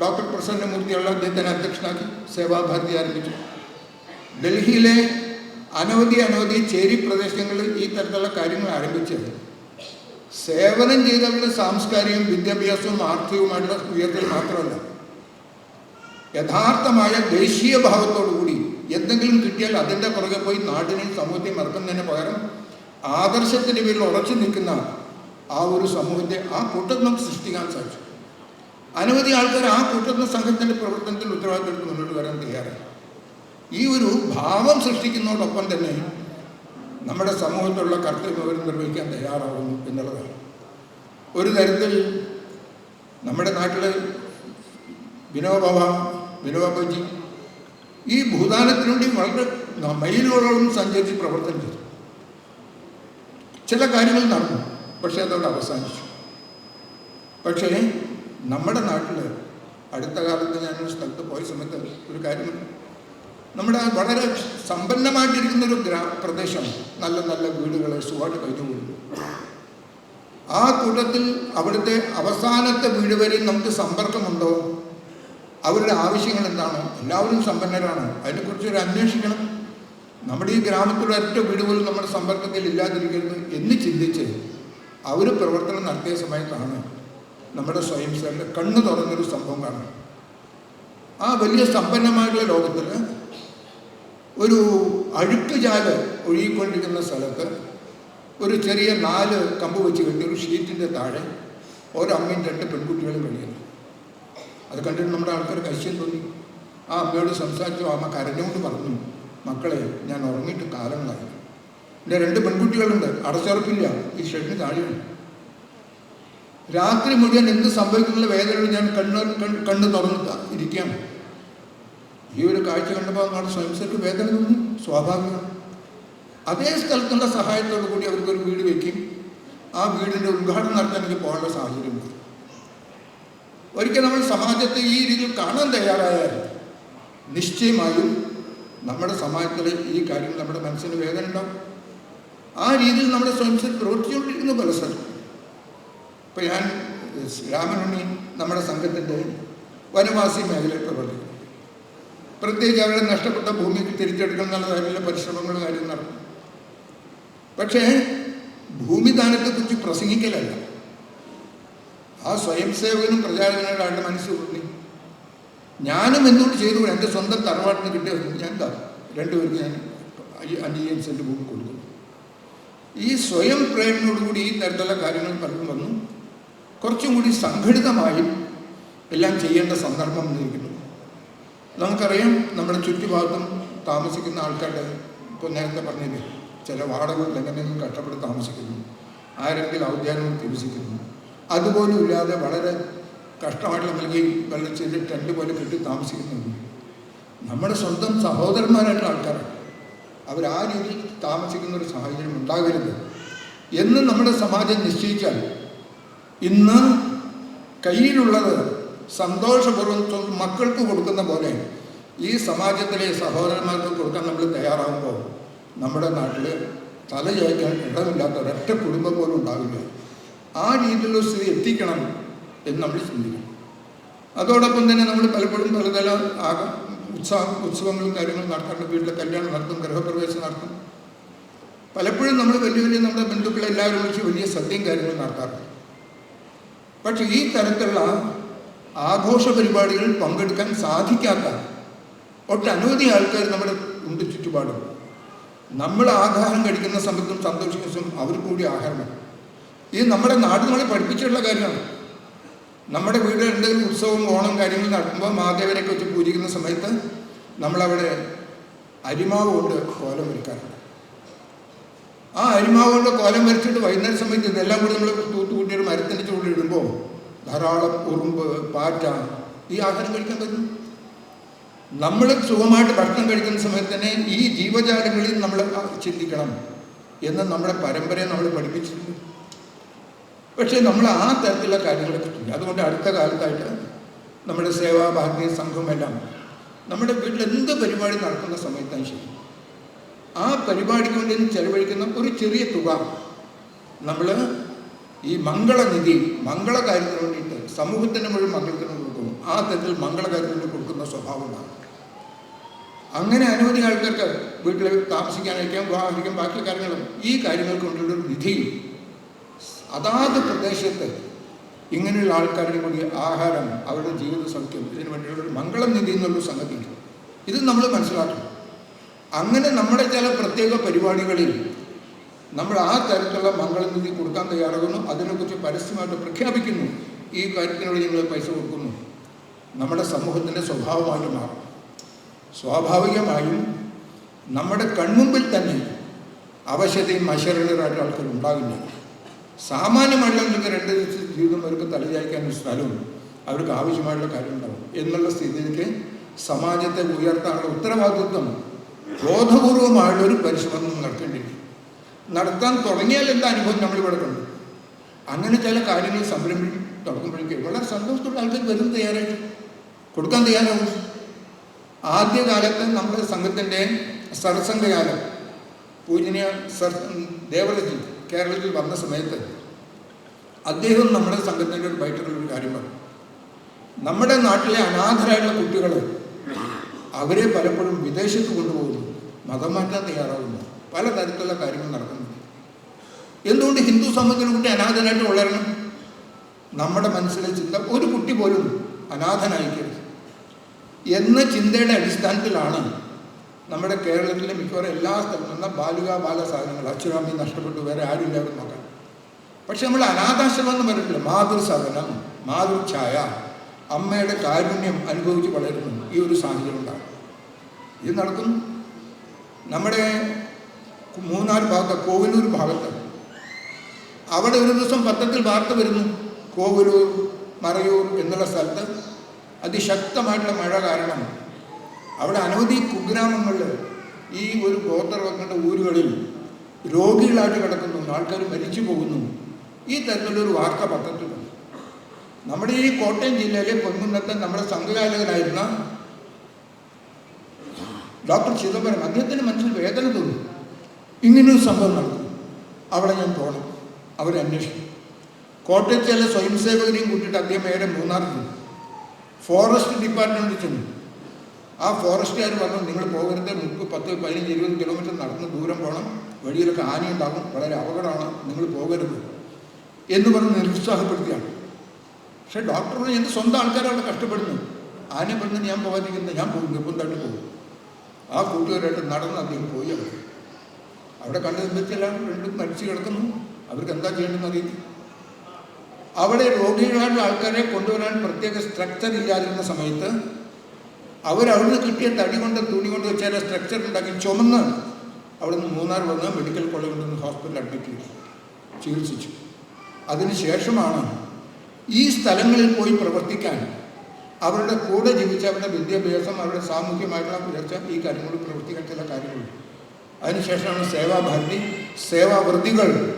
ഡോക്ടർ പ്രസന്നമൂർത്തിയുള്ള അദ്ദേഹത്തിനെ അധ്യക്ഷനാക്കി സേവാഭാരതി ആരംഭിച്ചു. ഡൽഹിയിലെ അനവധി അനവധി ചേരി പ്രദേശങ്ങളിൽ ഈ തരത്തിലുള്ള കാര്യങ്ങൾ ആരംഭിച്ചത്. സേവനം ചെയ്തവരുടെ സാംസ്കാരികവും വിദ്യാഭ്യാസവും ആർത്ഥികവുമായിട്ടുള്ള ഉയർത്തൽ മാത്രമല്ല. യഥാർത്ഥമായ ദേശീയ ഭാവത്തോടുകൂടി എന്തെങ്കിലും കിട്ടിയാൽ അതിന്റെ പുറകെ പോയി നാടിനെയും സമൂഹത്തെയും മറക്കുന്നതിന് പകരം ആദർശത്തിന്റെ പേരിൽ ഉറച്ചു നിൽക്കുന്ന ആ ഒരു സമൂഹത്തെ ആ കൂട്ടം നമുക്ക് സൃഷ്ടിക്കാൻ സാധിച്ചു. അനവധി ആൾക്കാർ ആ കൂട്ടത്വ സംഘത്തിന്റെ പ്രവർത്തനത്തിൽ ഉത്തരവാദിത്തം മുന്നോട്ട് വരാൻ തയ്യാറായി. ഈ ഒരു ഭാവം സൃഷ്ടിക്കുന്നതോടൊപ്പം തന്നെ നമ്മുടെ സമൂഹത്തിലുള്ള കർത്തവ്യം അവർ നിർവഹിക്കാൻ തയ്യാറാകുന്നു എന്നുള്ളതാണ്. ഒരു തരത്തിൽ നമ്മുടെ നാട്ടിൽ വിനോബാബ വിനോബാബജി ഈ ഭൂതാനത്തിനുണ്ടി വളരെ മൈലുകളോളം സഞ്ചരിച്ച് പ്രവർത്തനം ചെയ്തു. ചില കാര്യങ്ങൾ നടന്നു പക്ഷേ അതോടെ അവസാനിച്ചു. പക്ഷേ നമ്മുടെ നാട്ടിൽ അടുത്ത കാലത്ത് ഞാനൊരു സ്ഥലത്ത് പോയ സമയത്ത് ഒരു കാര്യം നമ്മുടെ വളരെ സമ്പന്നമായിട്ടിരിക്കുന്ന ഒരു ഗ്രാ പ്രദേശം നല്ല നല്ല വീടുകൾ സുഖമായിട്ട് കഴിഞ്ഞു കൂടുന്നു ആ കൂട്ടത്തിൽ അവിടുത്തെ അവസാനത്തെ വീട് വരെ നമുക്ക് സമ്പർക്കമുണ്ടോ? അവരുടെ ആവശ്യങ്ങൾ എന്താണോ? എല്ലാവരും സമ്പന്നരാണ്. അതിനെക്കുറിച്ച് ഒരു അന്വേഷിക്കണം. നമ്മുടെ ഈ ഗ്രാമത്തിലെ ഒറ്റ വീട് പോലും നമ്മുടെ സമ്പർക്കത്തിൽ ഇല്ലാതിരിക്കരുത് എന്ന് ചിന്തിച്ച് അവർ പ്രവർത്തനം നടത്തിയ സമയത്താണ് നമ്മുടെ സ്വയം കണ്ണു തുറന്നൊരു സംഭവം കാണുന്നത്. ആ വലിയ സമ്പന്നമായിട്ടുള്ള ലോകത്തിൽ ഒരു അഴുക്ക് ചാൽ ഒഴുകിക്കൊണ്ടിരിക്കുന്ന സ്ഥലത്ത് ഒരു ചെറിയ നാല് കമ്പ് വെച്ച് കെട്ടി ഒരു ഷീറ്റിന്റെ താഴെ ഒരമ്മയും രണ്ട് പെൺകുട്ടികളും കഴിയുന്നു. അത് കണ്ടിട്ട് നമ്മുടെ ആൾക്കാർ കശ്യം തോന്നി. ആ അമ്മയോട് സംസാരിച്ചു അമ്മ കരഞ്ഞുകൊണ്ട് പറഞ്ഞു മക്കളെ ഞാൻ ഉറങ്ങിയിട്ട് കാലങ്ങളായി. എന്റെ രണ്ട് പെൺകുട്ടികളുണ്ട് അടച്ചുറപ്പില്ല ഈ ഷെഡിന് താഴെയാണ് രാത്രി മുഴുവൻ എന്ത് സംഭവിക്കുന്ന വേദനയോട് ഞാൻ കണ്ണ് കണ്ണ് തുറന്നിട്ടാണ് തുറന്ന് ഇരിക്കുകയാണ് ഈ ഒരു കാഴ്ച കണ്ടപ്പോൾ നമ്മുടെ സ്വയംസർക്ക് വേദന തോന്നി സ്വാഭാവികം. അതേ സ്ഥലത്തുള്ള സഹായത്തോടു കൂടി അവർക്കൊരു വീട് വയ്ക്കും ആ വീടിന്റെ ഉദ്ഘാടനം നടത്താൻ എനിക്ക് പോകാനുള്ള സാഹചര്യം ഒരിക്കൽ നമ്മൾ സമാജത്തെ ഈ രീതിയിൽ കാണാൻ തയ്യാറായാൽ നിശ്ചയമായും നമ്മുടെ സമാജത്തിൽ ഈ കാര്യങ്ങൾ നമ്മുടെ മനസ്സിന് വേദന ഉണ്ടാവും. ആ രീതിയിൽ നമ്മുടെ സ്വയംസർ പ്രവർത്തിച്ചുകൊണ്ടിരിക്കുന്നു പല സ്ഥലത്തും. ഇപ്പം ഞാൻ രാമനുണ്ണി നമ്മുടെ സംഘത്തിന്റെ വനവാസി മേഖലയിൽ പ്രവർത്തിക്കുന്നു. പ്രത്യേകിച്ച് അവരുടെ നഷ്ടപ്പെട്ട ഭൂമിക്ക് തിരിച്ചെടുക്കണം എന്നുള്ള കാര്യത്തിലെ പരിശ്രമങ്ങൾ കാര്യം നടക്കും. പക്ഷേ ഭൂമിദാനത്തെക്കുറിച്ച് പ്രസംഗിക്കലല്ല. ആ സ്വയം സേവകനും പ്രചാരകനും ആളുടെ മനസ്സ് തോന്നി ഞാനും എന്തുകൊണ്ട് ചെയ്തു? എന്റെ സ്വന്തം തറവാട്ടിന് കിട്ടിയ ഞാൻ എന്താ രണ്ടുപേർക്ക് ഞാൻ അഞ്ചു സെന്റ് ഭൂമി കൊടുക്കുന്നു ഈ സ്വയം പ്രേരണയോടുകൂടി ഈ തരത്തിലുള്ള കാര്യങ്ങൾ പലരും വന്നു. കുറച്ചും കൂടി സംഘടിതമായും എല്ലാം ചെയ്യേണ്ട സന്ദർഭം വന്നിരിക്കുന്നു. നമുക്കറിയാം നമ്മുടെ ചുറ്റുഭാഗത്തും താമസിക്കുന്ന ആൾക്കാരുടെ ഇപ്പോൾ നേരത്തെ പറഞ്ഞില്ലേ ചില വാടകകൾ എങ്ങനെയെങ്കിലും കഷ്ടപ്പെട്ട് താമസിക്കുന്നു. ആരെങ്കിലും ഔദ്യാനം ചികിത്സിക്കുന്നു അതുപോലും ഇല്ലാതെ വളരെ കഷ്ടമായിട്ട് നൽകി വെള്ളം ചെയ്ത് ടെന്റ് പോലെ കെട്ടി താമസിക്കുന്നുണ്ട്. നമ്മുടെ സ്വന്തം സഹോദരന്മാരായിട്ടുള്ള ആൾക്കാരാണ്. അവർ ആ രീതിയിൽ താമസിക്കുന്ന ഒരു സാഹചര്യം ഉണ്ടാകരുത്. എന്ന് നമ്മുടെ സമാജം നിശ്ചയിച്ചാൽ ഇന്ന് കയ്യിലുള്ളത് സന്തോഷപൂർവം മക്കൾക്ക് കൊടുക്കുന്ന പോലെ ഈ സമാജത്തിലെ സഹോദരന്മാർക്ക് കൊടുക്കാൻ നമ്മൾ തയ്യാറാകുമ്പോൾ നമ്മുടെ നാട്ടിൽ തല ചോദിക്കാൻ ഇടമില്ലാത്ത ഒരൊറ്റ കുടുംബം പോലും ഉണ്ടാവില്ല. ആ രീതിയിലുള്ള സ്ഥിതി എത്തിക്കണം എന്ന് നമ്മൾ ചിന്തിക്കണം. അതോടൊപ്പം തന്നെ നമ്മൾ പലപ്പോഴും പലതല ആക ഉത്സാഹ ഉത്സവങ്ങളും കാര്യങ്ങളും നടത്താണ്ട് വീട്ടിലെ കല്യാണം നടത്തും ഗൃഹപ്രവേശം നടത്തും. പലപ്പോഴും നമ്മൾ വലിയ വലിയ നമ്മുടെ ബന്ധുക്കളെല്ലാവരും വിളിച്ച് വലിയ സദ്യയും കാര്യങ്ങളും നടത്താറുണ്ട്. പക്ഷേ ഈ തരത്തിലുള്ള ആഘോഷ പരിപാടികളിൽ പങ്കെടുക്കാൻ സാധിക്കാത്ത ഒട്ടനവധി ആൾക്കാർ നമ്മുടെ ഉണ്ട് ചുറ്റുപാടും. നമ്മൾ ആഹാരം കഴിക്കുന്ന സമയത്തും സന്തോഷിക്കുന്ന സമയത്തും അവർ കൂടി ആഹാരമാണ്. ഇത് നമ്മുടെ നാട് നമ്മളെ പഠിപ്പിച്ചിട്ടുള്ള കാര്യമാണ്. നമ്മുടെ വീട് എന്തെങ്കിലും ഉത്സവം ഓണം കാര്യങ്ങൾ നടക്കുമ്പോൾ മാതേവരെയൊക്കെ വെച്ച് പൂജിക്കുന്ന സമയത്ത് നമ്മളവിടെ അരിമാവ് കൊണ്ട് കോലം വരയ്ക്കാറുണ്ട്. ആ അരിമാവ് കൊണ്ട് കോലം വരച്ചിട്ട് വൈകുന്നേരം സമയത്ത് ഇതെല്ലാം കൂടി നമ്മൾ തൂത്തുകൂട്ടി ഒരു മരത്തിന്റെ ചുവടിൽ ഇടുമ്പോൾ ധാരാളം ഉറുമ്പ് പാറ്റ ഈ ആഹാരം കഴിക്കാൻ പറ്റും? നമ്മൾ സുഖമായിട്ട് ഭക്ഷണം കഴിക്കുന്ന സമയത്ത് തന്നെ ഈ ജീവജാലങ്ങളിൽ നമ്മൾ ചിന്തിക്കണം. എന്ന് നമ്മുടെ പരമ്പരയെ നമ്മൾ പഠിപ്പിച്ചിട്ടുണ്ട്. പക്ഷേ നമ്മൾ ആ തരത്തിലുള്ള കാര്യങ്ങളൊക്കെ ചെയ്യും അതുകൊണ്ട് അടുത്ത കാലത്തായിട്ട് നമ്മുടെ സേവാ ഭാരതീയ സംഘമെല്ലാം നമ്മുടെ വീട്ടിൽ എന്ത് പരിപാടി നടക്കുന്ന സമയത്താണ് ശരി. ആ പരിപാടിക്ക് വേണ്ടി ചെലവഴിക്കുന്ന ഒരു ചെറിയ തുക നമ്മൾ ഈ മംഗളനിധി മംഗളകാര്യത്തിന് വേണ്ടിയിട്ട് സമൂഹത്തിന് മുഴുവൻ മംഗളത്തിന് കൊടുക്കുന്നു. ആ തരത്തിൽ മംഗളകാര്യത്തിന് കൊടുക്കുന്ന സ്വഭാവമാണ് അങ്ങനെ അനവധി ആൾക്കാർക്ക് വീട്ടിൽ താമസിക്കാനായിരിക്കാം വിവാഹിക്കാം ബാക്കി കാര്യങ്ങളും. ഈ കാര്യങ്ങൾക്ക് കൊണ്ടുള്ളൊരു നിധി. അതാത് പ്രദേശത്ത് ഇങ്ങനെയുള്ള ആൾക്കാരുടെ കൂടി ആഹാരം അവരുടെ ജീവിത സൗഖ്യം ഇതിനു വേണ്ടിയുള്ള ഒരു മംഗളം നിധി എന്നുള്ള സംഗതി ഇത് നമ്മൾ മനസ്സിലാക്കണം. അങ്ങനെ നമ്മുടെ ചില പ്രത്യേക പരിപാടികളിൽ നമ്മൾ ആ തരത്തിലുള്ള മംഗളനിധി കൊടുക്കാൻ തയ്യാറാകുന്നു. അതിനെക്കുറിച്ച് പരസ്യമായിട്ട് പ്രഖ്യാപിക്കുന്നു. ഈ കാര്യത്തിനോട് ഞങ്ങൾ പൈസ കൊടുക്കുന്നു. നമ്മുടെ സമൂഹത്തിന്റെ സ്വഭാവമായിട്ട് മാറും. സ്വാഭാവികമായും നമ്മുടെ കൺമുമ്പിൽ തന്നെ അവശതയും അശരണരായിട്ട് ആൾക്കാർ ഉണ്ടാകില്ല. സാമാന്യമായിട്ടുള്ള രണ്ട് ദിവസം ജീവിതം അവർക്ക് തലചായ്ക്കാൻ ഒരു സ്ഥലവും അവർക്ക് ആവശ്യമായിട്ടുള്ള കാര്യം ഉണ്ടാവും. എന്നുള്ള സ്ഥിതിയിലേക്ക് സമാജത്തെ ഉയർത്താനുള്ള ഉത്തരവാദിത്വം ബോധപൂർവമായുള്ള ഒരു പരിശ്രമം നടക്കേണ്ടിയിരിക്കും നടത്താൻ തുടങ്ങിയാൽ എന്താ അനുഭവം നമ്മളിവിടെ കണ്ടു? അങ്ങനെ ചില കാര്യങ്ങൾ സംരംഭം തുടങ്ങുമ്പോഴേക്കും വളരെ സന്തോഷത്തോടെ ആൾക്കാർ വരും തയ്യാറായി. കൊടുക്കാൻ തയ്യാറാവും. ആദ്യകാലത്ത് നമ്മുടെ സംഘത്തിന്റെ സർസംഘകാലം പൂജനീയ സർ ദേവരജി കേരളത്തിൽ വന്ന സമയത്ത് അദ്ദേഹം നമ്മുടെ സംഘത്തിന്റെ ഒരു ബൈറ്റുള്ള ഒരു കാര്യം പറഞ്ഞു. നമ്മുടെ നാട്ടിലെ അനാഥരായിട്ടുള്ള കുട്ടികൾ അവരെ പലപ്പോഴും വിദേശത്ത് കൊണ്ടുപോകുന്നു. മതം മാറ്റാൻ തയ്യാറാകുന്നു. പലതരത്തിലുള്ള കാര്യങ്ങൾ നടക്കുന്നുണ്ട്. എന്തുകൊണ്ട് ഹിന്ദു സമൂഹത്തിന് കുട്ടി അനാഥനായിട്ട് വളരണം? നമ്മുടെ മനസ്സിലെ ചിന്ത ഒരു കുട്ടി പോലും അനാഥനായിരിക്കരുത് എന്ന ചിന്തയുടെ അടിസ്ഥാനത്തിലാണ് നമ്മുടെ കേരളത്തിലെ മിക്കവാറും എല്ലാ സ്ഥലത്തും നിന്ന ബാലിക ബാല സാധനങ്ങൾ. അച്ഛനമ്മയും നഷ്ടപ്പെട്ടു വേറെ ആരും ഇല്ലാതെ നോക്കാൻ പക്ഷെ നമ്മൾ അനാഥാശ്രമം എന്ന് പറഞ്ഞിട്ടില്ല? മാതൃസദനം മാതൃഛായ അമ്മയുടെ കാരുണ്യം അനുഭവിച്ച് വളരുന്നു. ഈ ഒരു സാഹചര്യം ഉണ്ടാകും. ഇത് നടക്കുന്നു. നമ്മുടെ മൂന്നാർ ഭാഗത്ത് കോവിലൂർ ഭാഗത്ത്. അവിടെ ഒരു ദിവസം പത്രത്തിൽ വാർത്ത വരുന്നു കോവിലൂർ മറയൂർ എന്നുള്ള സ്ഥലത്ത് അതിശക്തമായിട്ടുള്ള മഴ കാരണം അവിടെ അനവധി കുഗ്രാമങ്ങളിൽ ഈ ഒരു ഗോത്രവർഗങ്ങളുടെ ഊരുകളിൽ രോഗികളായിട്ട് കിടക്കുന്നു ആൾക്കാർ മരിച്ചു പോകുന്നു. ഈ തരത്തിലൊരു വാർത്ത പത്രത്തിൽ നമ്മുടെ ഈ കോട്ടയം ജില്ലയിലെ പൊൻകുന്നത്തെ നമ്മുടെ സംഘകാലകനായിരുന്ന ഡോക്ടർ ചിദംബരം അദ്ദേഹത്തിന്റെ മനസ്സിൽ വേദന തോന്നി. ഇങ്ങനൊരു സംഭവം നടക്കും അവിടെ ഞാൻ പോകണം അവരെ അന്വേഷിക്കും കോട്ടയത്ത് ചില സ്വയം സേവകരെയും കൂട്ടിയിട്ട് അദ്ദേഹം നേരെ മൂന്നാർ ചെന്നു ഫോറസ്റ്റ് ഡിപ്പാർട്ട്മെന്റിൽ ചെന്നു. ആ ഫോറസ്റ്റുകാർ പറഞ്ഞു നിങ്ങൾ പോകരുത് മുപ്പത് പത്ത് പതിനഞ്ച് ഇരുപത് കിലോമീറ്റർ നടന്ന് ദൂരം പോകണം. വഴിയിലൊക്കെ ആനയുണ്ടാകും വളരെ അപകടമാണ് നിങ്ങൾ പോകരുത്. എന്ന് പറഞ്ഞ് നിരുത്സാഹപ്പെടുത്തിയാണ്. പക്ഷേ ഡോക്ടർ എന്റെ സ്വന്തം ആൾക്കാരവിടെ കഷ്ടപ്പെടുന്നു ആനയെ പറഞ്ഞു ഞാൻ പോകാതിരിക്കുന്നത് ഞാൻ പോകും നിർബന്ധമായിട്ട് പോകും. ആ കൂട്ടുകാരായിട്ട് നടന്ന് അദ്ദേഹം പോയി അവിടെ. അവിടെ കണ്ണു വെച്ചാൽ രണ്ടും മരിച്ചു കിടക്കുന്നു. അവർക്ക് എന്താ ചെയ്യേണ്ടതെന്ന് അറിയില്ല. അവിടെ രോഗികളായിട്ടുള്ള ആൾക്കാരെ കൊണ്ടുവരാൻ പ്രത്യേക സ്ട്രക്ചർ ഇല്ലാതിരുന്ന സമയത്ത് അവരവിടുന്ന് കിട്ടിയ തടി കൊണ്ട് തുണി കൊണ്ട് വെച്ചാൽ സ്ട്രക്ചർ ഉണ്ടാക്കി ചുമന്ന് അവിടുന്ന് മൂന്നാർ വന്ന് മെഡിക്കൽ കോളേജ് കൊണ്ടുവന്ന് ഹോസ്പിറ്റലിൽ അഡ്മിറ്റ് ചെയ്തു. ചികിത്സിച്ചു. അതിനുശേഷമാണ് ഈ സ്ഥലങ്ങളിൽ പോയി പ്രവർത്തിക്കാൻ അവരുടെ കൂടെ ജീവിച്ച അവരുടെ വിദ്യാഭ്യാസം അവരുടെ സാമൂഹ്യമായിട്ടുള്ള ഉയർച്ച ഈ കാര്യങ്ങളിൽ പ്രവർത്തിക്കാൻ ചില കാര്യങ്ങൾ അതിനുശേഷമാണ് സേവാഭാരതി സേവാവൃത്തികൾ.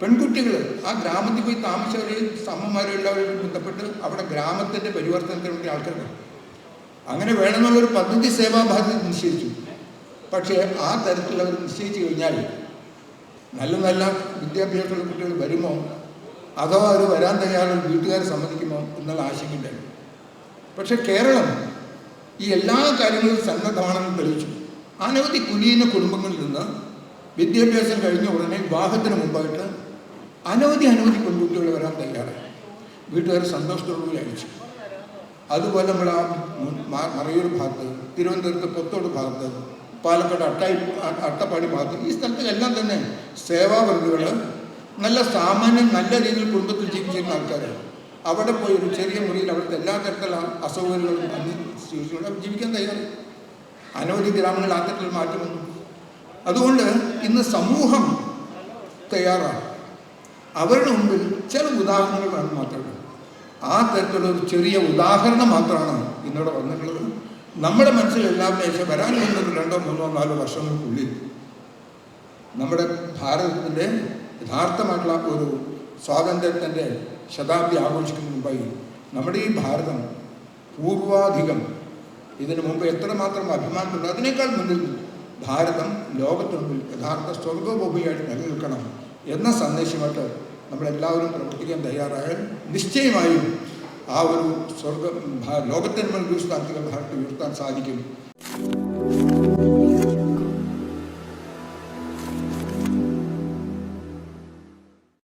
പെൺകുട്ടികൾ ആ ഗ്രാമത്തിൽ പോയി താമസിച്ചവരെയും അമ്മമാരും എല്ലാവരും ബന്ധപ്പെട്ട് അവിടെ ഗ്രാമത്തിന്റെ പരിവർത്തനത്തിന് വേണ്ടി ആൾക്കാർ അങ്ങനെ വേണമെന്നുള്ളൊരു പദ്ധതി സേവാഭാരതി നിശ്ചയിച്ചു. പക്ഷേ ആ തരത്തിൽ അവർ നിശ്ചയിച്ചു കഴിഞ്ഞാൽ നല്ല നല്ല വിദ്യാഭ്യാസമുള്ള കുട്ടികൾ വരുമോ? അഥവാ അവർ വരാൻ തയ്യാറുള്ള വീട്ടുകാരെ സമ്മതിക്കുമോ എന്നുള്ള ആശങ്കയുണ്ടായിരുന്നു. പക്ഷേ കേരളം ഈ എല്ലാ കാര്യങ്ങളും സന്നദ്ധമാണെന്ന് തെളിയിച്ചു. അനവധി കുലീന കുടുംബങ്ങളിൽ നിന്ന് വിദ്യാഭ്യാസം കഴിഞ്ഞ ഉടനെ വിവാഹത്തിന് മുമ്പായിട്ട് അനവധി അനവധി പെൺകുട്ടികൾ വരാൻ തയ്യാറായി. വീട്ടുകാർ സന്തോഷത്തോടുകൂടി അയച്ചു അതുപോലെ നമ്മൾ ആ മറയൂർ ഭാഗത്ത് തിരുവനന്തപുരത്ത് പൊത്തോട് ഭാഗത്ത് പാലക്കാട് അട്ടായി അട്ടപ്പാടി ഭാഗത്ത് ഈ സ്ഥലത്തിലെല്ലാം തന്നെ സേവാവർഗുകൾ നല്ല സാമാന്യം നല്ല രീതിയിൽ കുടുംബത്തിൽ ജീവിച്ചിരുന്ന ആൾക്കാരാണ്. അവിടെ പോയി ഒരു ചെറിയ മുറിയിൽ അവിടുത്തെ എല്ലാ തരത്തിലുള്ള അസൗകര്യങ്ങളും ജീവിച്ചുകൊണ്ട് ജീവിക്കാൻ തയ്യാറായി. അനവധി ഗ്രാമങ്ങൾ ആ തരത്തിൽ മാറ്റം വന്നു അതുകൊണ്ട് ഇന്ന് സമൂഹം തയ്യാറാണ്. അവരുടെ മുമ്പിൽ ചില ഉദാഹരണങ്ങൾ വേണം മാത്രമേ. ആ തരത്തിലുള്ള ഒരു ചെറിയ ഉദാഹരണം മാത്രമാണ് ഇന്നിവിടെ വന്നിട്ടുള്ളത്. നമ്മുടെ മനസ്സിൽ എല്ലാവരും ഏകദേശം വരാൻ പോകുന്നത് രണ്ടോ മൂന്നോ നാലോ വർഷങ്ങൾക്കുള്ളിൽ. നമ്മുടെ ഭാരതത്തിന്റെ യഥാർത്ഥമായിട്ടുള്ള ഒരു സ്വാതന്ത്ര്യത്തിന്റെ ശതാബ്ദി ആഘോഷിക്കുന്ന മുമ്പായി നമ്മുടെ ഈ ഭാരതം പൂർവാധികം ഇതിനു മുമ്പ് എത്രമാത്രം അഭിമാനമുണ്ട് അതിനേക്കാൾ മുന്നിൽ ഭാരതം ലോകത്തിനുള്ളിൽ യഥാർത്ഥ സ്വർഗഭൂമിയായിട്ട് നിലനിൽക്കണം എന്ന സന്ദേശമായിട്ട് നമ്മളെല്ലാവരും പ്രവർത്തിക്കാൻ തയ്യാറായാൽ നിശ്ചയമായും ആ ഒരു സ്വർഗ ലോകത്തിന് മുൻപിൽ സ്ഥാനത്തുകൾ ഭാരത് ഉയർത്താൻ സാധിക്കും.